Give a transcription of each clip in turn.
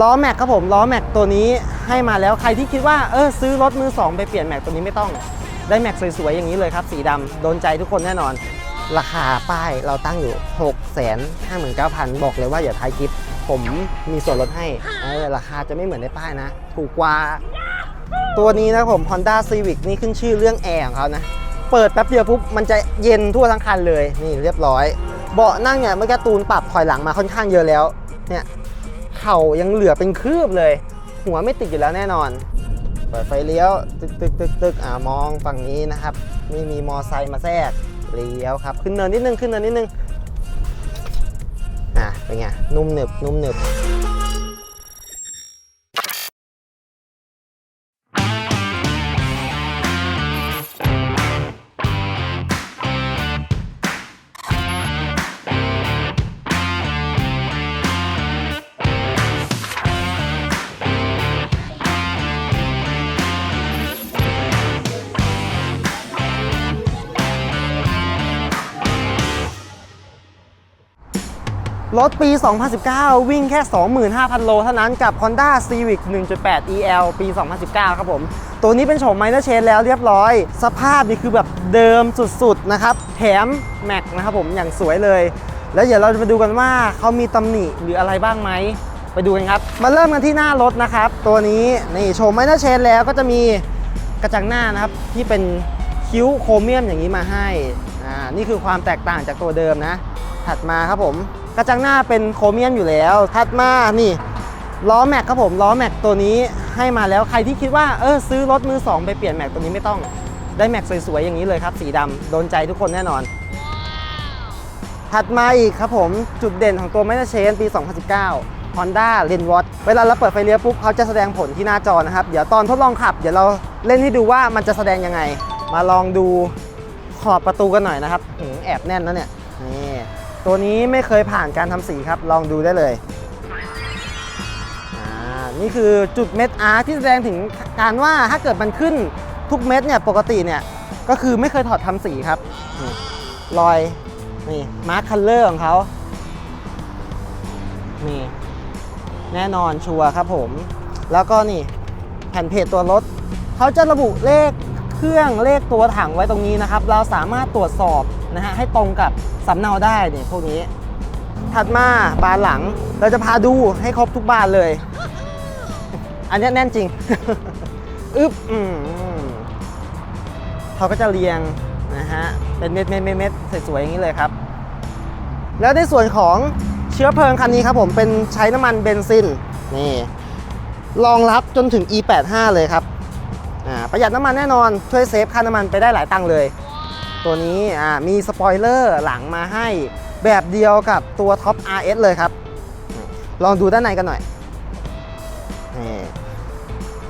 ล้อแม็กครับผมล้อแม็กตัวนี้ให้มาแล้วใครที่คิดว่าเออซื้อรถมือสองไปเปลี่ยนแม็กตัวนี้ไม่ต้อง ได้แม็กสวยๆอย่างนี้เลยครับ สีดำโดนใจทุกคนแน่นอน ราคาป้ายเราตั้งอยู่ 6 5 9 0 0 0 บอกเลยว่าอย่าทายคลิป ผมมีส่วนลดให้เออราคาจะไม่เหมือนในป้ายนะ ถูกกว่า ตัวนี้นะครับผม Honda Civic นี่ขึ้นชื่อเรื่องแอร์ของเขานะเปิดแป๊บเดียวปุ๊บมันจะเย็นทั่วทั้งคันเลยนี่เรียบร้อย เบาะนั่งเนี่ยเมื่อกี้ตูนปรับถอยหลังมาค่อนข้างเยอะแล้วเนี่ย เข่ายังเหลือเป็นคืบเลย หัวไม่ติดอยู่แล้วแน่นอน เปิดไฟเลี้ยว ตึกตึกตึกตึกอ่ามองฝั่งนี้นะครับ ไม่มีมอไซค์มาแทรกเลี้ยวครับ ขึ้นเนินนิดนึง ขึ้นเนินนิดนึง อะ เป็นไง นุ่มหนึบ นุ่มหนึบ รถปี 2019 วิ่งแค่ 25,000 โลเท่านั้นกับ Honda Civic 1.8 EL ปี 2019 ครับผม ตัวนี้เป็นโฉมไมเนอร์เชนแล้วเรียบร้อย สภาพนี่คือแบบเดิมสุดๆ นะครับ แถมแม็กนะครับผมอย่างสวยเลย แล้วเดี๋ยวเราจะไปดูกันว่าเขามีตำหนิหรืออะไรบ้างไหม ไปดูกันครับ มาเริ่มกันที่หน้ารถนะครับ ตัวนี้นี่โฉมไมเนอร์เชนแล้วก็จะมีกระจังหน้านะครับที่เป็นคิ้วโครเมียมอย่างนี้มาให้ อ่า นี่คือความแตกต่างจากตัวเดิมนะ ถัดมาครับผม ระจังหน้าเป็นโครเมียมอยู่แล้วถัดมานี่ล้อแม็กครับผมล้อแม็กตัวนี้ให้มาแล้วใครที่คิดว่าเออซื้อรถมือสองไปเปลี่ยนแม็กตัวนี้ไม่ต้องได้แม็กสวยๆอย่างนี้เลยครับ สีดำโดนใจทุกคนแน่นอน ถัดมาอีกครับผมจุดเด่นของตัว m a เชนปี 2019 Honda l e n w a t เวลาเราเปิดไฟเลี้ยวปุ๊บเขาจะแสดงผลที่หน้าจอนะครับ เดี๋ยวตอนทดลองขับ เดี๋ยวเราเล่นให้ดูว่ามันจะแสดงยังไง มาลองดูขอบประตูกันหน่อยนะครับหืมแอบแน่นนะเนี่ยนี่ ตัวนี้ไม่เคยผ่านการทำสีครับ ลองดูได้เลยอ่านี่คือจุดเม็ดอาร์ที่แสดงถึงการว่าถ้าเกิดมันขึ้นทุกเม็ดเนี่ยปกติเนี่ยก็คือไม่เคยถอดทำสีครับรอยนี่มาร์คคัลเลอร์ของเขานี่แน่นอนชัวร์ครับผม แล้วก็นี่แผ่นเพจตัวรถเขาจะระบุเลขเครื่องเลขตัวถังไว้ตรงนี้นะครับ เราสามารถตรวจสอบ นะฮะให้ตรงกับสำเนาได้เนี่ยพวกนี้ ถัดมาบานหลังเราจะพาดูให้ครบทุกบานเลย อันเนี้ยแน่นจริง อึ๊บอืมเขาก็จะเรียงนะฮะเป็นเม็ดเม็ดเม็ดเม็ดสวยๆอย่างนี้เลยครับ แล้วในส่วนของเชื้อเพลิงคันนี้ครับผมเป็นใช้น้ำมันเบนซินนี่รองรับจนถึง E85 เลยครับอ่าประหยัดน้ำมันแน่นอนช่วยเซฟค่าน้ำมันไปได้หลายตังค์เลย ตัวนี้มีสปอยเลอร์หลังมาให้แบบเดียวกับตัวท็อป RS เลยครับ ลองดูด้านในกันหน่อย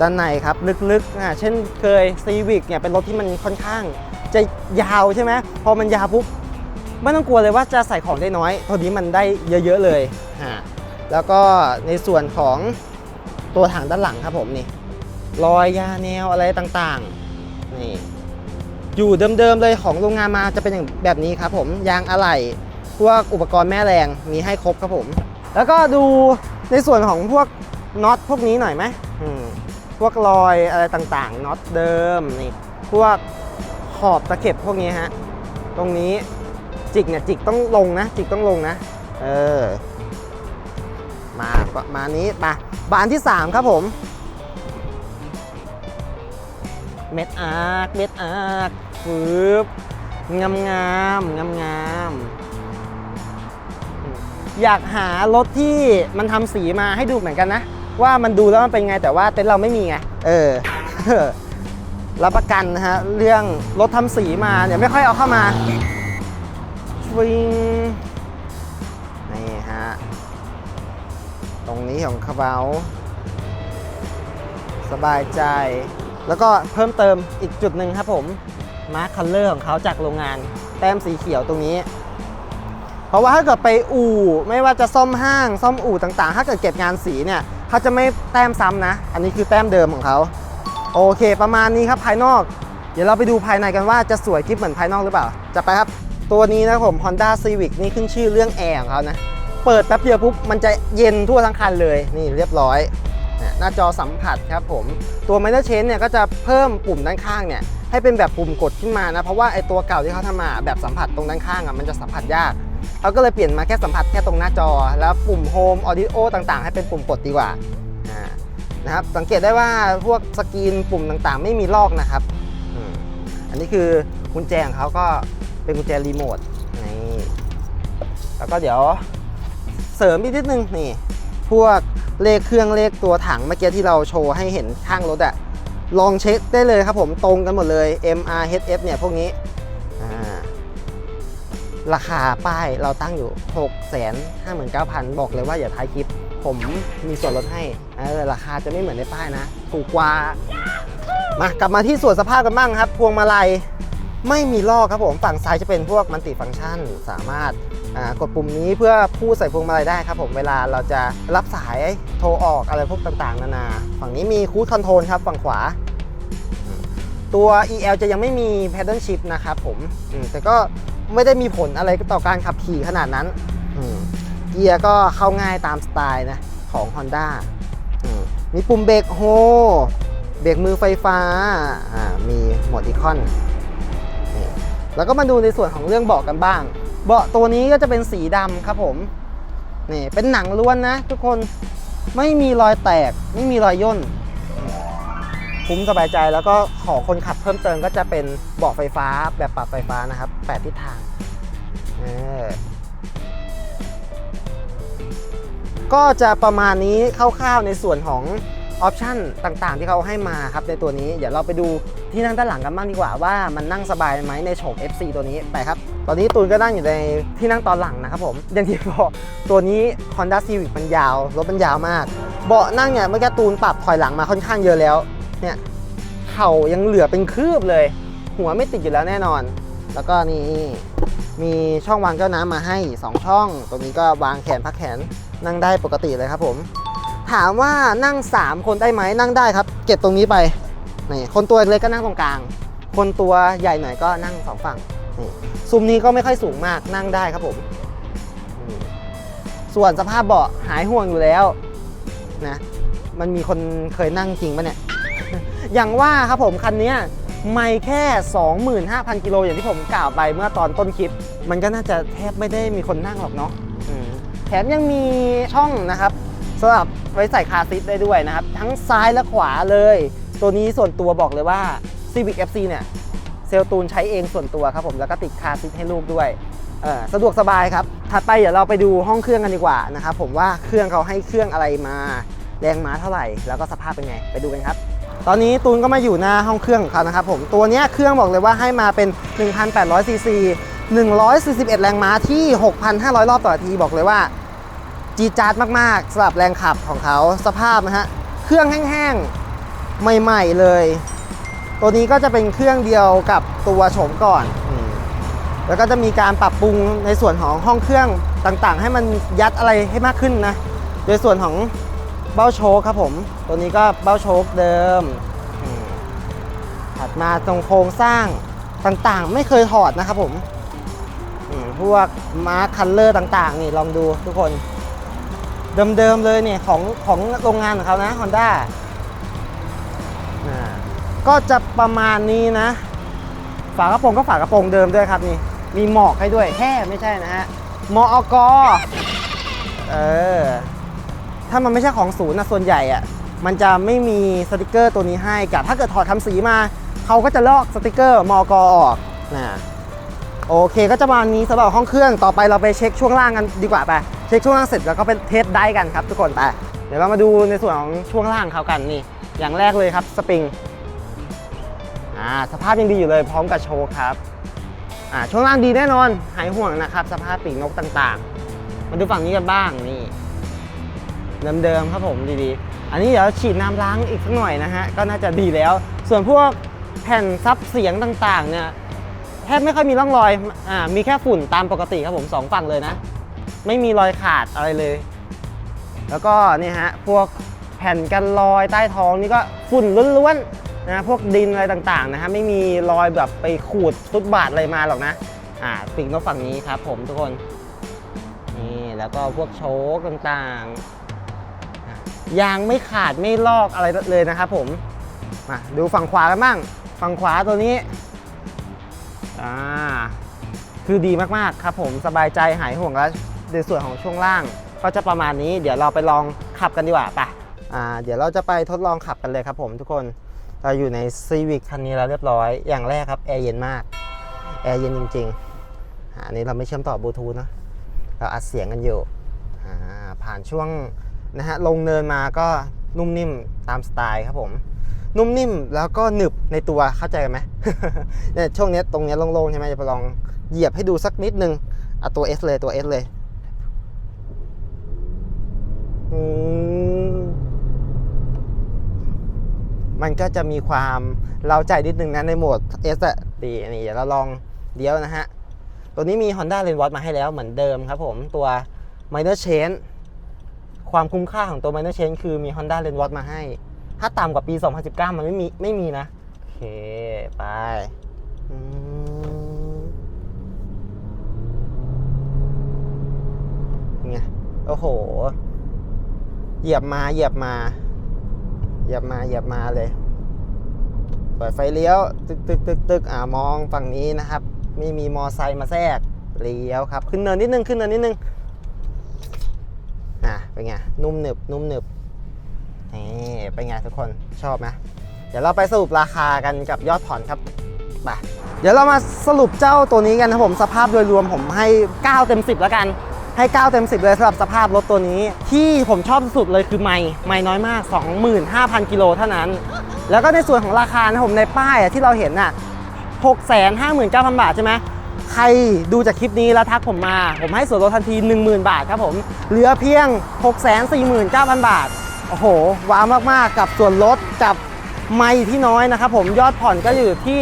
ด้านในครับลึกๆ เช่นเคย Civic เนี่ยเป็นรถที่มันค่อนข้าง จะยาวใช่ไหมพอมันยาวปุ๊บไม่ต้องกลัวเลยว่าจะใส่ของได้น้อยตัวนี้มันได้เยอะๆเลยแล้วก็ในส่วนของตัวถังด้านหลังครับผมนี่รอยยาแนวอะไรต่างๆนี่ อยู่เดิมๆเลยของโรงงานมาจะเป็นอย่างแบบนี้ครับผมยางอะไหล่พวกอุปกรณ์แม่แรงมีให้ครบครับผม แล้วก็ดูในส่วนของพวกน็อตพวกนี้หน่อยไหมอืมพวกรอยอะไรต่างๆน็อตเดิมนี่พวกขอบตะเข็บพวกนี้ฮะตรงนี้จิกเนี่ยจิกต้องลงนะ จิกต้องลงนะ เออ มาประมาณนี้มาบานที่ 3 ครับผมเม็ดอาร์คเม็ดอาร์ค ฟืบงามงามงามงามอยากหารถที่มันทำสีมาให้ดูเหมือนกันนะ ว่ามันดูแล้วมันเป็นไงแต่ว่าเต็นท์เราไม่มีไง เออรับประกันนะฮะ เรื่องรถทำสีมาเนี่ยไม่ค่อยเอาเข้ามาฟิงนี่ฮะ ตรงนี้ของเขาสบายใจ แล้วก็เพิ่มเติมอีกจุดหนึ่งครับผม มาร์คคัลเลอร์ของเขาจากโรงงาน แต้มสีเขียวตรงนี้ เพราะว่าถ้าเกิดไปอู่ไม่ว่าจะซ่อมห้าง ซ่อมอู่ต่างๆ ถ้าเกิดเก็บงานสีเนี่ยเขาจะไม่แต้มซ้ำนะ อันนี้คือแต้มเดิมของเขาโอเค ประมาณนี้ครับภายนอก เดี๋ยวเราไปดูภายในกันว่าจะสวยกิ๊บเหมือนภายนอกหรือเปล่าจะไปครับตัวนี้นะครับผม Honda Civic นี่ขึ้นชื่อเรื่องแอร์ของเขานะ เปิดแป๊บเดียวปุ๊บ มันจะเย็นทั่วทั้งคันเลย นี่เรียบร้อย หน้าจอสัมผัสครับผม ตัว m i n o r Change เนี่ยก็จะเพิ่มปุ่มด้านข้างเนี่ย ให้เป็นแบบปุ่มกดขึ้นมานะ เพราะว่าไอตัวเก่าที่เขาทำมาแบบสัมผัสตรงด้านข้างอะมันจะสัมผัสยากเขาก็เลยเปลี่ยนมาแค่สัมผัสแค่ตรงหน้าจอ แล้วปุ่ม Home Audio ต่างๆ ให้เป็นปุ่มกดดีกว่าอ่านะครับสังเกตได้ว่าพวกสกรีนปุ่มต่างๆ ไม่มีลอกนะครับอันนี้คือกุญแจของเขาก็เป็นกุญแจรีโมทนี่แล้วก็เดี๋ยวเสริมอีกนิดนึงนี่พวกเลขเครื่องเลขตัวถังเมื่อกี้ที่เราโชว์ให้เห็นข้างรถอะ ลองเช็คได้เลยครับผมตรงกันหมดเลย MR HF เนี่ยพวกนี้ราคาป้ายเราตั้งอยู่ 6 5 9 0 0 0 บอกเลยว่าอย่าท้ายคลิป ผมมีส่วนลดให้เออราคาจะไม่เหมือนในป้ายนะ ถูกกว่า มากลับมาที่ส่วนสภาพกันบ้างครับ พวงมาลัยไม่มีลอกครับผม ฝั่งซ้ายจะเป็นพวกมัลติฟังก์ชัน สามารถ กดปุ่มนี้เพื่อพูดใส่พวงมาลัยได้ครับผมเวลาเราจะรับสายโทรออกอะไรพวกต่างๆ นานา ฝั่งนี้มีคูดคอนโทรลครับฝั่งขวา ตัว EL จะยังไม่มี Paddle Shift นะครับผมแต่ก็ไม่ได้มีผลอะไรต่อการขับขี่ขนาดนั้นเกียร์ก็เข้าง่ายตามสไตล์นะของ Honda มีปุ่มเบรกโฮเบรกมือไฟฟ้า มีโหมดอีคอน แล้วก็มาดูในส่วนของเรื่องเบาะกันบ้าง เบาะตัวนี้ก็จะเป็นสีดำครับผมนี่เป็นหนังล้วนนะ ทุกคนไม่มีรอยแตก ไม่มีรอยย่นคุ้มสบายใจแล้วก็ขอคนขับเพิ่มเติมก็จะเป็นเบาะไฟฟ้าแบบปรับไฟฟ้านะครับแปดทิศทางก็จะประมาณนี้คร่าวๆในส่วนของออปชั่นต่างๆ ที่เขาให้มาครับในตัวนี้ เดี๋ยวเราไปดูที่นั่งด้านหลังกันบ้างดีกว่าว่ามันนั่งสบายไหมในโฉม FC ตัวนี้ไปครับ ตอนนี้ตูนก็นั่งอยู่ในที่นั่งตอนหลังนะครับผมอย่างที่บอกตัวนี้ Honda Civic มันยาว รถมันยาวมาก เบาะนั่งเนี่ยเมื่อกี้ตูนปรับถอยหลังมาค่อนข้างเยอะแล้ว เนี่ยเข่ายังเหลือเป็นคืบเลย หัวไม่ติดอยู่แล้วแน่นอน แล้วก็นี่มีช่องวางแก้วน้ำมาให้ 2 ช่อง ตรงนี้ก็วางแขนพักแขนนั่งได้ปกติเลยครับผม ถามว่านั่ง 3 คนได้ไหมนั่งได้ครับ เก็บตรงนี้ไปนี่คนตัวเล็กก็นั่งตรงกลาง คนตัวใหญ่หน่อยก็นั่งสองฝั่งนี่ ซุ้มนี้ก็ไม่ค่อยสูงมากนั่งได้ครับผม ส่วนสภาพเบาะหายห่วงอยู่แล้วนะมันมีคนเคยนั่งจริงปะเนี่ย อย่างว่าครับผมคันนี้ไม่แค่ 25,000 กิโลอย่างที่ผมกล่าวไปเมื่อตอนต้นคลิป มันก็น่าจะแทบไม่ได้มีคนนั่งหรอกเนาะแถมยังมีช่องนะครับสำหรับไว้ใส่คาซีทได้ด้วยนะครับ ทั้งซ้ายและขวาเลย ตัวนี้ส่วนตัวบอกเลยว่า Civic FC เนี่ย เซลตูนใช้เองส่วนตัวครับผมแล้วก็ติดคาซีทให้ลูกด้วยสะดวกสบายครับ ถัดไปเดี๋ยวเราไปดูห้องเครื่องกันดีกว่านะครับผมว่าเครื่องเขาให้เครื่องอะไรมาแรงม้าเท่าไหร่ แล้วก็สภาพเป็นไง ไปดูกันครับ ตอนนี้ตูนก็มาอยู่หน้าห้องเครื่องของเขานะครับผมตัวนี้เครื่องบอกเลยว่าให้มาเป็น 1,800ซีซี141 แรงม้าที่ 6,500 รอบต่อนาทีบอกเลยว่า จีจาร์ดมากๆสำหรับแรงขับของเขาสภาพนะฮะเครื่องแห้งๆใหม่ ๆ เลย ตัวนี้ก็จะเป็นเครื่องเดียวกับตัวโฉมก่อน แล้วก็จะมีการปรับปรุงในส่วนของห้องเครื่องต่างๆ ให้มันยัดอะไรให้มากขึ้นนะ โดยส่วนของเบ้าโชคครับผม ตัวนี้ก็เบ้าโชคเดิม ถัดมาตรงโครงสร้างต่างๆ ไม่เคยถอดนะครับผม พวกมาร์คคัลเลอร์ต่างๆ นี่ลองดูทุกคน เดิมๆเลยเนี่ยของของโรงงานของเขานะ Honda อ่า ก็จะประมาณนี้นะ ฝากระโปรงก็ฝากระโปรงเดิมด้วยครับนี่ มีหมอกให้ด้วยแค่ไม่ใช่นะฮะมอกเออ ถ้ามันไม่ใช่ของศูนย์นะส่วนใหญ่อะมันจะไม่มีสติกเกอร์ตัวนี้ให้กับ ถ้าเกิดถอดทำสีมา เขาก็จะลอกสติกเกอร์มอกออกนะโอเคก็จะประมาณนี้สำหรับห้องเครื่องต่อไปเราไปเช็คช่วงล่างกันดีกว่าไปเช็คช่วงล่างเสร็จแล้วก็ไปเทสได้กันครับทุกคนไปเดี๋ยวเรามาดูในส่วนของช่วงล่างเขากันนี่ อย่างแรกเลยครับสปริง อ่าสภาพยังดีอยู่เลยพร้อมกับโชว์ครับอ่าช่วงล่างดีแน่นอนหายห่วงนะครับ สภาพปีกนกต่างๆ มาดูฝั่งนี้กันบ้างนี่เดิมๆครับผมดีๆ อันนี้เดี๋ยวฉีดน้ำล้างอีกสักหน่อยนะฮะก็น่าจะดีแล้ว ส่วนพวกแผ่นซับเสียงต่างๆเนี่ยแทบไม่ค่อยมีร่องรอยอ่ามีแค่ฝุ่นตามปกติครับผมสองฝั่งเลยนะ ไม่มีรอยขาดอะไรเลย แล้วก็นี่ฮะพวกแผ่นกันรอยใต้ท้องนี่ก็ฝุ่นล้วนๆ นะพวกดินอะไรต่างๆนะฮะไม่มีรอยแบบไปขูดฟุตบาทอะไรมาหรอกนะอ่าปีกนกฝั่งนี้ครับ ผมทุกคนนี่แล้วก็พวกโชคต่างๆยางไม่ขาดไม่ลอกอะไรเลยนะครับผมมาดูฝั่งขวากันบ้างฝั่งขวาตัวนี้อ่าคือดีมากๆครับ ผมสบายใจหายห่วงแล้วในส่วนของช่วงล่างก็จะประมาณนี้ เดี๋ยวเราไปลองขับกันดีกว่าไปอ่าเดี๋ยวเราจะไปทดลองขับกันเลยครับผมทุกคน เราอยู่ใน Civic คันนี้แล้วเรียบร้อย อย่างแรกครับแอร์เย็นมาก แอร์เย็นจริงๆอ่าอันนี้เราไม่เชื่อมต่อบลูทูธนะ เราอัดเสียงกันอยู่อ่าผ่านช่วงนะฮะลงเนินมาก็นุ่มนิ่มตามสไตล์ครับผม นุ่มนิ่มแล้วก็หนึบในตัวเข้าใจไหมเนี่ยช่วงเนี้ยตรงเนี้ยโล่งๆใช่ไหมจะไปลองเหยียบให้ดูสักนิดนึงเอาตัว S เลยตัว S เลยอืม มันก็จะมีความเราใจนิดนึงนะในโหมด S อะดีนี่เดี๋ยวเราลองเลี้ยวนะฮะ ตัวนี้มี Honda r e n w a t มาให้แล้วเหมือนเดิมครับผมตัว Minor Change ความคุ้มค่าของตัว Minor Change คือมี Honda r e n w a t มาให้ ถ้าต่ำกว่าปี 2019 มันไม่มีไม่มีนะ โอเค ไปไงโอ้โห เหยียบมาเหยียบมา เหยียบมาเหยียบมาเลยเปิดไฟเลี้ยว ตึกตึกตึกตึกอ่ามองฝั่งนี้นะครับ ไม่มีมอไซค์มาแทรกเลี้ยวครับ ขึ้นเนินนิดนึงขึ้นเนินนิดนึงอะเป็นไงนุ่มหนึบนุ่มหนึบนี่เป็นไงทุกคนชอบไหมเดี๋ยวเราไปสรุปราคากันกับยอดผ่อนครับไปเดี๋ยวเรามาสรุปเจ้าตัวนี้กันนะผมสภาพโดยรวมผมให้ 9 เต็ม 10 แล้วกัน ให้ 9 เต็ม 10 เลยสำหรับสภาพรถตัวนี้ ที่ผมชอบสุดเลยคือไม่ไม่น้อยมาก 25,000 กิโลเท่านั้น แล้วก็ในส่วนของราคานะผมในป้ายที่เราเห็นน่ะ659,000 บาทใช่ไหมใครดูจากคลิปนี้แล้วทักผมมา ผมให้ส่วนลดทันที 10,000 บาทครับผม เหลือเพียง 649,000 บาท โอ้โห ว้าวมาก ๆ กับส่วนลดกับไม่ที่น้อยนะครับผมยอดผ่อนก็อยู่ที่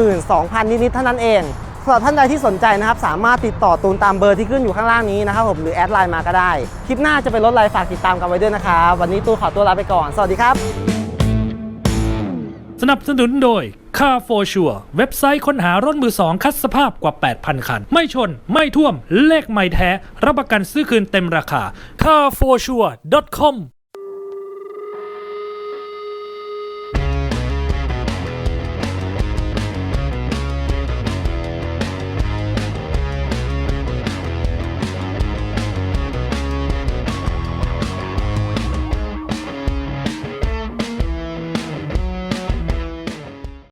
12,000 นิด ๆ เท่านั้นเอง สำหรับท่านใดที่สนใจนะครับสามารถติดต่อตูนตามเบอร์ที่ขึ้นอยู่ข้างล่างนี้นะครับผมหรือแอดไลน์มาก็ได้ คลิปหน้าจะเป็นรถอะไรฝากติดตามกันไว้ด้วยนะครับวันนี้ตูนขอตัวลาไปก่อน สวัสดีครับ สนับสนุนโดย Car for Sure เว็บไซต์ค้นหารถมือสองคัดสภาพกว่า 8,000 คัน ไม่ชน ไม่ท่วม เลขไม่แท้ รับประกันซื้อคืนเต็มราคา carforsure.com